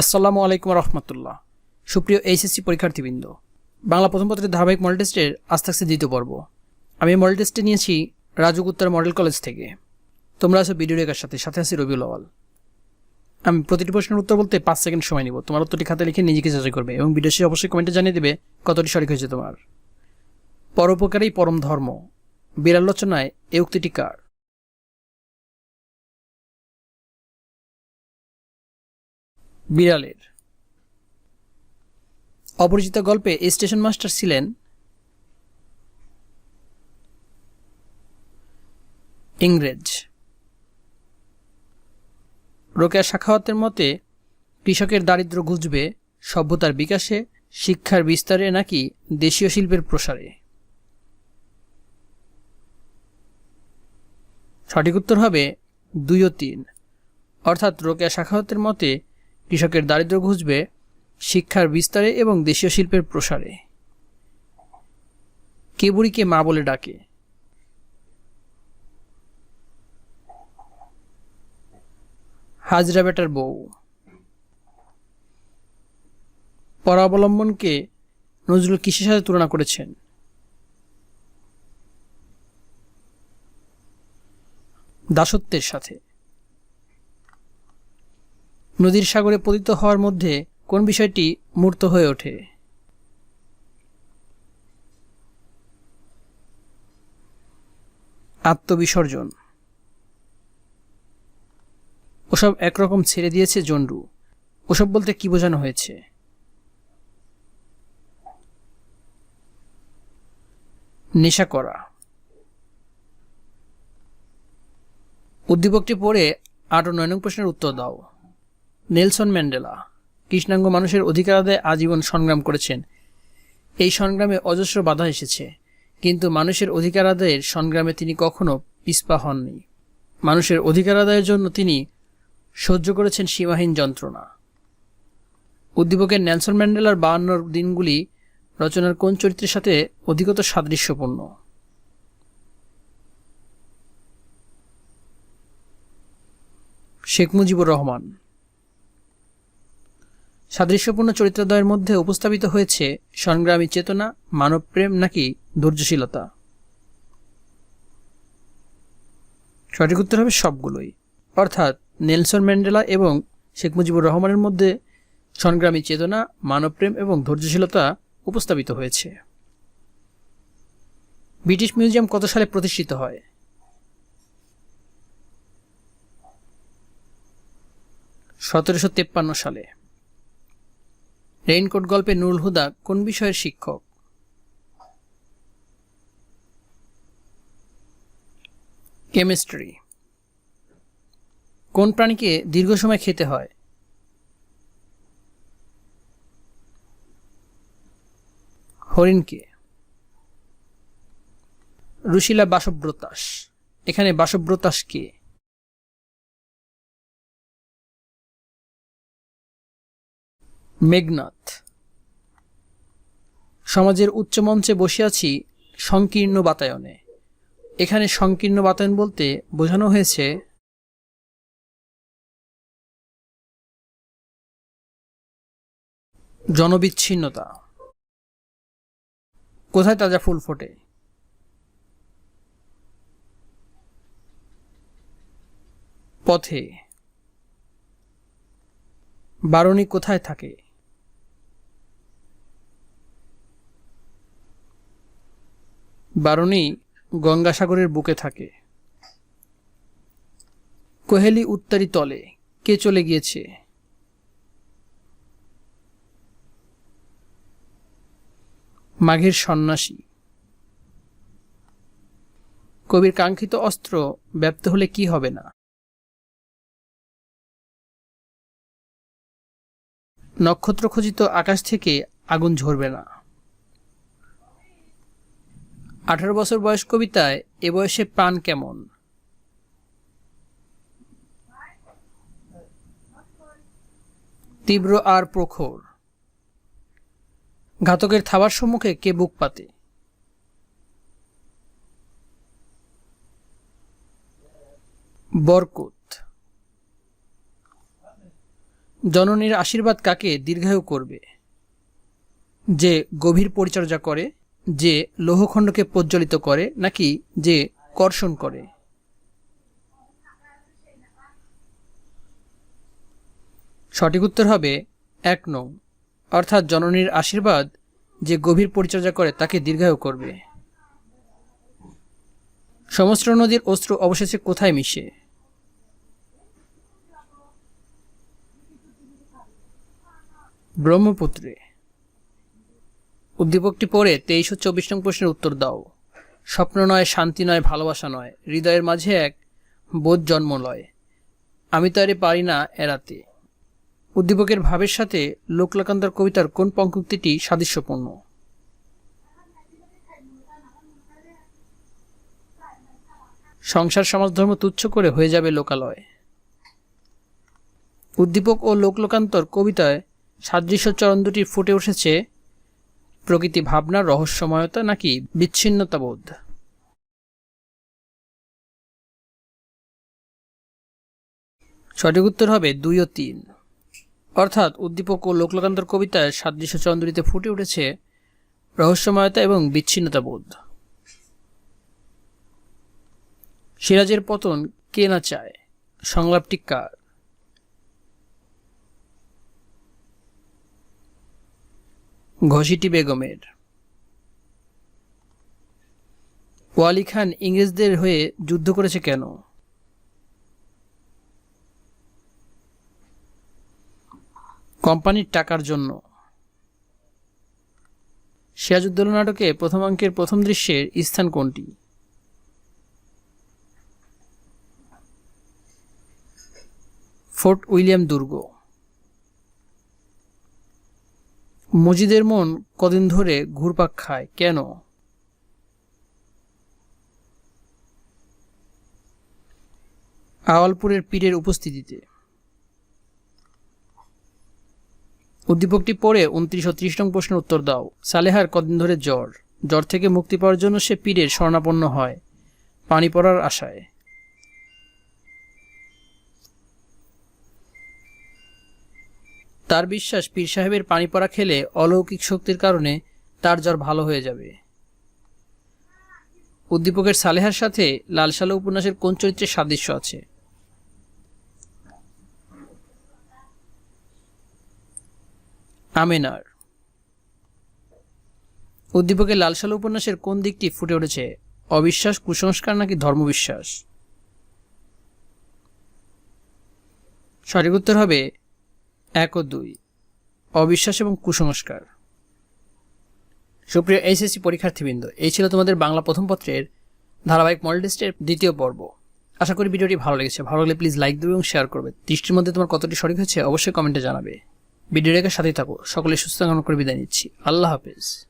আসসালামু আলাইকুম রহমতুল্লাহ। সুপ্রিয় এইচএসসি পরীক্ষার্থীবৃন্দ, বাংলা প্রথম পত্রের ধারাবাহিক মডেল টেস্টের আজ থাকছে দ্বিতীয় পর্ব। আমি মডেল টেস্টে নিয়েছি রাজু গুত্তার মডেল কলেজ থেকে। তোমরা আছো ভিডিও রেখার সাথে সাথে আছি রবিউল আওয়াল। আমি প্রতিটি প্রশ্নের উত্তর বলতে পাঁচ সেকেন্ড সময় নিব। তোমার উত্তরটি খাতে লিখে নিজেকে যাচাই করবে এবং ভিডিও শেষে অবশ্যই কমেন্টে জানিয়ে দেবে কতটি সঠিক হয়েছে তোমার। পরোপকারই পরম ধর্ম বিড়ালোচনায় এ উক্তিটি কার? বিড়ালের। অপরিচিত গল্পে স্টেশন মাস্টার ছিলেন ইংরেজ। রোকেয়া শাখাওয়াতের মতে, কৃষকের দারিদ্র্য ঘুচবে, সভ্যতার বিকাশে, শিক্ষার বিস্তারে নাকি দেশীয় শিল্পের প্রসারে? সঠিক উত্তর হবে দুই ও তিন। অর্থাৎ রোকেয়া শাখাওয়াতের মতে কৃষকের দারিদ্র্য ঘুচবে শিক্ষার বিস্তারে এবং দেশীয় শিল্পের প্রসারে। কে বুড়িকে মা বলে ডাকে। হাজরা বেটার বউ। পরাবলম্বনকে নজরুল কিসের সাথে তুলনা করেছেন? দাসত্বের সাথে। নদীর সাগরে পতিত হওয়ার মধ্যে কোন বিষয়টি মূর্ত হয়ে ওঠে? আত্মবিসর্জন। ওসব একরকম ছেড়ে দিয়েছে জন্ডু। ওসব বলতে কি বোঝানো হয়েছে? নেশা করা। উদ্দীপকটি পড়ে আট ও নয় নং প্রশ্নের উত্তর দাও। নেলসন ম্যান্ডেলা কৃষ্ণাঙ্গ মানুষের অধিকার আদায় আজীবন সংগ্রাম করেছেন। এই সংগ্রামে অজস্র বাধা এসেছে, কিন্তু মানুষের অধিকার আদায়ের সংগ্রামে তিনি কখনো পিছপা হননি। মানুষের অধিকার আদায়ের জন্য তিনি সহ্য করেছেন সীমাহীন যন্ত্রণা। উদ্দীপকের নেলসন ম্যান্ডেলার বায়ান্নর দিনগুলি রচনার কোন চরিত্রের সাথে অধিকতর সাদৃশ্যপূর্ণ? শেখ মুজিবুর রহমান সাদৃশ্যপূর্ণ চরিত্রদ্বয়ের মধ্যে উপস্থাপিত হয়েছে সংগ্রামী চেতনা, মানবপ্রেম নাকি ধৈর্যশীলতা সঠিক উত্তর হবে সবগুলোই। অর্থাৎ নেলসন ম্যান্ডেলা এবং শেখ মুজিবুর রহমানের মধ্যে সংগ্রামী চেতনা, মানবপ্রেম এবং ধৈর্যশীলতা উপস্থাপিত হয়েছে। ব্রিটিশ মিউজিয়াম কত সালে প্রতিষ্ঠিত হয়? সতেরোশো সালে। রেইনকোট গল্পে নুরুল হুদা কোন বিষয়ের শিক্ষক? কেমিস্ট্রি। কোন প্রাণীকে দীর্ঘ সময় খেতে হয়? হরিণকে। রুশিলা বাসব্রতাস। এখানে বাসব্রতাস কে? মেঘনাথ। সমাজের উচ্চ মঞ্চে বসে আছি সংকীর্ণ বাতায়নে। এখানে সংকীর্ণ বাতায়ন বলতে বোঝানো হয়েছে, জনবিচ্ছিন্নতা। কোথায় তাজা ফুল ফোটে? পথে। বারণী কোথায় থাকে? বারণী গঙ্গাসাগরের বুকে থাকে। কোহেলি উত্তারি তলে কে চলে গিয়েছে? মাঘের সন্ন্যাসী। কবির কাঙ্ক্ষিত অস্ত্র ব্যপ্ত হলে কি হবে না? নক্ষত্র খচিত আকাশ থেকে আগুন ঝরবে না। আঠারো বছর বয়স কবিতায়, এ বয়সে প্রাণ কেমন? তীব্র আর প্রখর। ঘাতকের থাবার সম্মুখে কে বুক পাতে? বরকুত। জননীর আশীর্বাদ কাকে দীর্ঘায়ু করবে? যে গভীর পরিচর্যা করে যে লৌহখণ্ডকে প্রজ্বলিত করে নাকি যে কর্ষণ করে? সঠিক উত্তর হবে এক নং। অর্থাৎ জননীর আশীর্বাদ যে গভীর পরিচর্যা করে তাকে দীর্ঘায়ু করবে। সমস্ত নদীর অস্ত্র অবশেষে কোথায় মিশে? ব্রহ্মপুত্রে। উদ্দীপকটি পড়ে তেইশ ও চব্বিশ নং প্রশ্নের উত্তর দাও। স্বপ্ন নয়, শান্তি নয়, ভালোবাসা নয়, হৃদয়ের মাঝে এক বোধ জন্ম লয়। আমি তো আরে পারি না এড়াতে। উদ্দীপকের ভাবের সাথে লোকলাকান্তর কবিতার কোন পঙ্কুক্তিটি সাদৃশ্যপূর্ণ? সংসার সমাজ ধর্ম তুচ্ছ করে হয়ে যাবে লোকালয়। উদ্দীপক ও লোকলোকান্তর কবিতায় সাদৃশ্য চরণ দুটি ফুটে উঠেছে প্রকৃতি ভাবনার রহস্যময়তা নাকি বিচ্ছিন্নতাবোধ? সঠিক উত্তর হবে দুই ও তিন। অর্থাৎ উদ্দীপক ও লোকলোকান্তর কবিতায় সাদৃশ্য চন্দ্রিতে ফুটে উঠেছে রহস্যময়তা এবং বিচ্ছিন্নতাবোধ। সিরাজের পতন কে না চায়? সংলাপটি কার? ঘসিটি বেগমের। ওয়ালি খান ইংরেজদের হয়ে যুদ্ধ করেছে কেন? কোম্পানির টাকার জন্য। সিরাজউদ্দৌলা নাটকে প্রথম অঙ্কের প্রথম দৃশ্যের স্থান কোনটি? ফোর্ট উইলিয়াম দুর্গ। মজিদের মন কদিন ধরে ঘুরপাক খায়। কেন? আওয়ালপুরের পীরের উপস্থিতিতে। উদ্দীপকটি পড়ে উনত্রিশ ও ত্রিশ নং প্রশ্নের উত্তর দাও। সালেহার কদিন ধরে জ্বর। জ্বর থেকে মুক্তি পাওয়ার জন্য সে পীরের শরণাপন্ন হয়। পানি পড়ার আশায়। তার বিশ্বাস পীর সাহেবের পানি পড়া খেলে অলৌকিক শক্তির কারণে তার জ্বর ভালো হয়ে যাবে। উদ্দীপকের সালেহার সাথে লাল সালে উপন্যাসের কোন চরিত্রের সাদৃশ্য আছে? আমেনার। উদ্দীপকের লাল সালে উপন্যাসের কোন দিকটি ফুটে উঠেছে? অবিশ্বাস, কুসংস্কার নাকি ধর্মবিশ্বাস? সঠিক উত্তর হবে এক ও দুই। অবিশ্বাস এবং কুসংস্কার। সুপ্রিয় এইচএসসি পরীক্ষার্থীবৃন্দ, এই ছিল তোমাদের বাংলা প্রথম পত্রের ধারাবাহিক মডেল টেস্টের দ্বিতীয় পর্ব। আশা করি ভিডিওটি ভালো লেগেছে। ভালো লাগলে প্লিজ লাইক দেবে এবং শেয়ার করবে। দৃষ্টির মধ্যে তোমার কতটি সঠিক হয়েছে অবশ্যই কমেন্টে জানাবে। ভিডিও রেখে সাথেই থাকো। সকলে সুস্থ কামনা করে বিদায় নিচ্ছি। আল্লাহ হাফেজ।